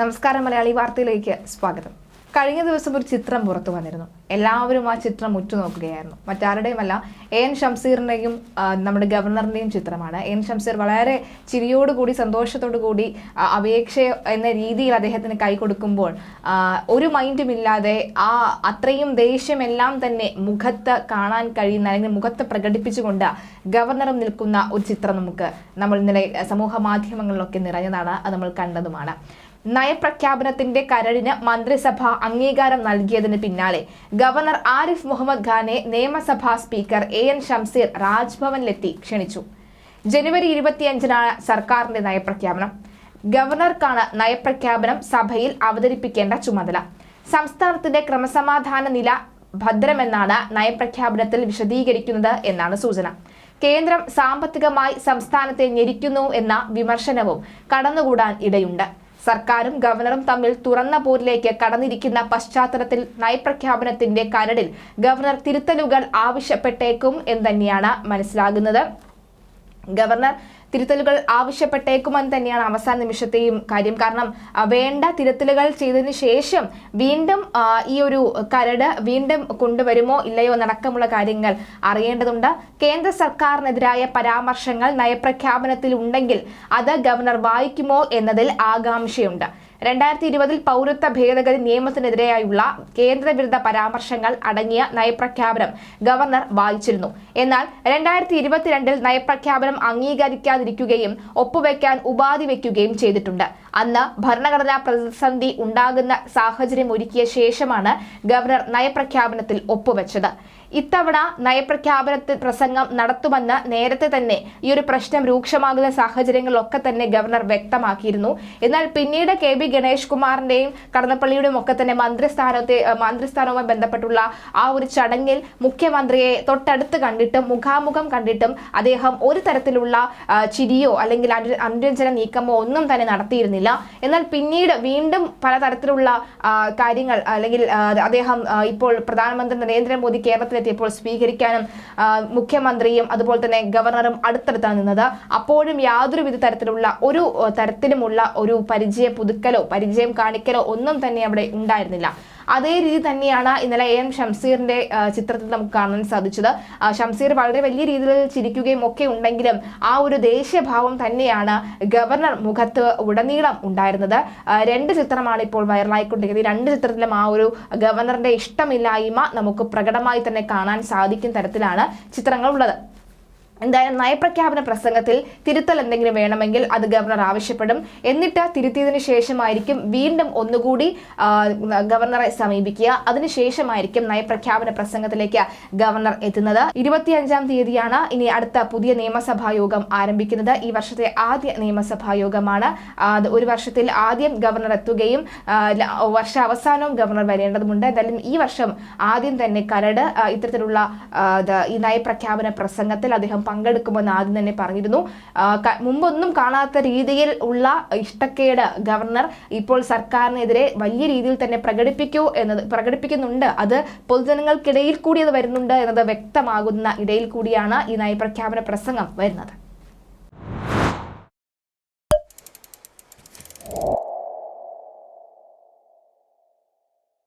നമസ്കാരം മലയാളി വാർത്തയിലേക്ക് സ്വാഗതം. കഴിഞ്ഞ ദിവസം ഒരു ചിത്രം പുറത്തു വന്നിരുന്നു. എല്ലാവരും ആ ചിത്രം ഉറ്റുനോക്കുകയായിരുന്നു. മറ്റാരുടെയുമല്ല എ എൻ ഷംസീറിന്റെയും നമ്മുടെ ഗവർണറിന്റെയും ചിത്രമാണ്. എൻ ഷംസീർ വളരെ ചിരിയോടുകൂടി കൂടി അപേക്ഷ എന്ന രീതിയിൽ അദ്ദേഹത്തിന് കൈ കൊടുക്കുമ്പോൾ ഒരു മൈൻഡും ഇല്ലാതെ ആ അത്രയും ദേഷ്യമെല്ലാം തന്നെ മുഖത്ത് കാണാൻ കഴിയുന്ന അല്ലെങ്കിൽ മുഖത്ത് പ്രകടിപ്പിച്ചുകൊണ്ട് ഗവർണറും നിൽക്കുന്ന ഒരു ചിത്രം നമുക്ക് നമ്മൾ ഇന്നലെ സമൂഹ മാധ്യമങ്ങളിലൊക്കെ നിറഞ്ഞതാണ് അത് നമ്മൾ കണ്ടതുമാണ്. നയപ്രഖ്യാപനത്തിന്റെ കരടിന് മന്ത്രിസഭ അംഗീകാരം നൽകിയതിന് പിന്നാലെ ഗവർണർ ആരിഫ് മുഹമ്മദ് ഖാനെ നിയമസഭാ സ്പീക്കർ എ എൻ ഷംസീർ രാജ്ഭവനിലെത്തി ക്ഷണിച്ചു. ജനുവരി ഇരുപത്തിയഞ്ചിനാണ് സർക്കാരിന്റെ നയപ്രഖ്യാപനം. ഗവർണർക്കാണ് നയപ്രഖ്യാപനം സഭയിൽ അവതരിപ്പിക്കേണ്ട ചുമതല. സംസ്ഥാനത്തിന്റെ ക്രമസമാധാന നില ഭദ്രമെന്നാണ് നയപ്രഖ്യാപനത്തിൽ വിശദീകരിക്കുന്നത് എന്നാണ് സൂചന. കേന്ദ്രം സാമ്പത്തികമായി സംസ്ഥാനത്തെ ഞെരിക്കുന്നു എന്ന വിമർശനവും കടന്നുകൂടാൻ ഇടയുണ്ട്. സർക്കാരും ഗവർണറും തമ്മിൽ തുറന്ന പോരിലേക്ക് കടന്നിരിക്കുന്ന പശ്ചാത്തലത്തിൽ നയപ്രഖ്യാപനത്തിന്റെ കരടിൽ ഗവർണർ തിരുത്തലുകൾ ആവശ്യപ്പെട്ടേക്കും എന്ന് തന്നെയാണ് മനസ്സിലാകുന്നത്. ഗവർണർ തിരുത്തലുകൾ ആവശ്യപ്പെട്ടേക്കുമെന്ന് തന്നെയാണ് അവസാന നിമിഷത്തെയും കാര്യം. കാരണം വേണ്ട തിരുത്തലുകൾ ചെയ്തതിന് ശേഷം വീണ്ടും ഈ ഒരു കരട് വീണ്ടും കൊണ്ടുവരുമോ ഇല്ലയോ എന്നടക്കമുള്ള കാര്യങ്ങൾ അറിയേണ്ടതുണ്ട്. കേന്ദ്ര സർക്കാരിനെതിരായ പരാമർശങ്ങൾ നയപ്രഖ്യാപനത്തിൽ ഉണ്ടെങ്കിൽ അത് ഗവർണർ വായിക്കുമോ എന്നതിൽ ആകാംക്ഷയുണ്ട്. രണ്ടായിരത്തി ഇരുപതിൽ പൗരത്വ ഭേദഗതി നിയമത്തിനെതിരെയായുള്ള കേന്ദ്രവിരുദ്ധ പരാമർശങ്ങൾ അടങ്ങിയ നയപ്രഖ്യാപനം ഗവർണർ വായിച്ചിരുന്നു. എന്നാൽ രണ്ടായിരത്തി ഇരുപത്തിരണ്ടിൽ നയപ്രഖ്യാപനം അംഗീകരിക്കാതിരിക്കുകയും ഒപ്പുവെക്കാൻ ഉപാധി വയ്ക്കുകയും ചെയ്തിട്ടുണ്ട്. അന്ന് ഭരണഘടനാ പ്രതിസന്ധി ഉണ്ടാകുന്ന സാഹചര്യം ഒരുക്കിയ ശേഷമാണ് ഗവർണർ നയപ്രഖ്യാപനത്തിൽ ഒപ്പുവെച്ചത്. ഇത്തവണ നയപ്രഖ്യാപനത്തിൽ പ്രസംഗം നടത്തുമെന്ന് നേരത്തെ തന്നെ ഈ ഒരു പ്രശ്നം രൂക്ഷമാകുന്ന സാഹചര്യങ്ങളിലൊക്കെ തന്നെ ഗവർണർ വ്യക്തമാക്കിയിരുന്നു. എന്നാൽ പിന്നീട് കെ ബി ഗണേഷ് കുമാറിന്റെയും കടന്നപ്പള്ളിയുടെയും ഒക്കെ തന്നെ മന്ത്രിസ്ഥാനത്തെ മന്ത്രിസ്ഥാനവുമായി ബന്ധപ്പെട്ടുള്ള ആ ഒരു ചടങ്ങിൽ മുഖ്യമന്ത്രിയെ തൊട്ടടുത്ത് കണ്ടിട്ടും മുഖാമുഖം കണ്ടിട്ടും അദ്ദേഹം ഒരു തരത്തിലുള്ള ചിരിയോ അല്ലെങ്കിൽ അനു- അനുരഞ്ജന നീക്കമോ ഒന്നും തന്നെ നടത്തിയിരുന്നില്ല. എന്നാൽ പിന്നീട് വീണ്ടും പലതരത്തിലുള്ള കാര്യങ്ങൾ അല്ലെങ്കിൽ അദ്ദേഹം ഇപ്പോൾ പ്രധാനമന്ത്രി നരേന്ദ്രമോദി കേരളത്തിലെത്തിയപ്പോൾ സ്വീകരിക്കാനും മുഖ്യമന്ത്രിയും അതുപോലെ തന്നെ ഗവർണറും അടുത്തടുത്താണ് നിന്നത്. അപ്പോഴും യാതൊരു വിധ തരത്തിലുള്ള ഒരു തരത്തിലുമുള്ള ഒരു പരിചയ പുതുക്കലോ പരിചയം കാണിക്കലോ ഒന്നും തന്നെ അവിടെ ഉണ്ടായിരുന്നില്ല. അതേ രീതി തന്നെയാണ് ഇന്നലെ എ എം ഷംസീറിന്റെ ചിത്രത്തിൽ നമുക്ക് കാണാൻ സാധിച്ചത്. ഷംസീർ വളരെ വലിയ രീതിയിൽ ചിരിക്കുകയും ഒക്കെ ഉണ്ടെങ്കിലും ആ ഒരു ദേശീയഭാവം തന്നെയാണ് ഗവർണർ മുഖത്ത് ഉടനീളം ഉണ്ടായിരുന്നത്. രണ്ട് ചിത്രമാണ് ഇപ്പോൾ വൈറലായിക്കൊണ്ടിരിക്കുന്നത്. ഈ രണ്ട് ചിത്രത്തിലും ആ ഒരു ഗവർണറുടെ ഇഷ്ടമില്ലായ്മ നമുക്ക് പ്രകടമായി തന്നെ കാണാൻ സാധിക്കും തരത്തിലാണ് ചിത്രങ്ങൾ ഉള്ളത് എന്തായാലും നയപ്രഖ്യാപന പ്രസംഗത്തിൽ തിരുത്തൽ എന്തെങ്കിലും വേണമെങ്കിൽ അത് ഗവർണർ ആവശ്യപ്പെടും. എന്നിട്ട് തിരുത്തിയതിന് ശേഷമായിരിക്കും വീണ്ടും ഒന്നുകൂടി ഗവർണറെ സമീപിക്കുക. അതിനുശേഷമായിരിക്കും നയപ്രഖ്യാപന പ്രസംഗത്തിലേക്ക് ഗവർണർ എത്തുന്നത്. ഇരുപത്തിയഞ്ചാം തീയതിയാണ് ഇനി അടുത്ത പുതിയ നിയമസഭാ യോഗം ആരംഭിക്കുന്നത്. ഈ വർഷത്തെ ആദ്യ നിയമസഭാ യോഗമാണ്. ഒരു വർഷത്തിൽ ആദ്യം ഗവർണർ എത്തുകയും വർഷ അവസാനവും ഗവർണർ വരേണ്ടതുണ്ട് എന്തായാലും ഈ വർഷം ആദ്യം തന്നെ കരട് ഇത്തരത്തിലുള്ള ഈ നയപ്രഖ്യാപന പ്രസംഗത്തിൽ അദ്ദേഹം പങ്കെടുക്കുമെന്ന് ആദ്യം തന്നെ പറഞ്ഞിരുന്നു. മുമ്പൊന്നും കാണാത്ത രീതിയിൽ ഉള്ള ഇഷ്ടക്കേട് ഗവർണർ ഇപ്പോൾ സർക്കാരിനെതിരെ വലിയ രീതിയിൽ തന്നെ പ്രകടിപ്പിക്കൂ എന്നത് പ്രകടിപ്പിക്കുന്നുണ്ട്. അത് പൊതുജനങ്ങൾക്കിടയിൽ കൂടി അത് വരുന്നുണ്ട് എന്നത് വ്യക്തമാകുന്ന ഇടയിൽ കൂടിയാണ് ഈ നയപ്രഖ്യാപന പ്രസംഗം വരുന്നത്.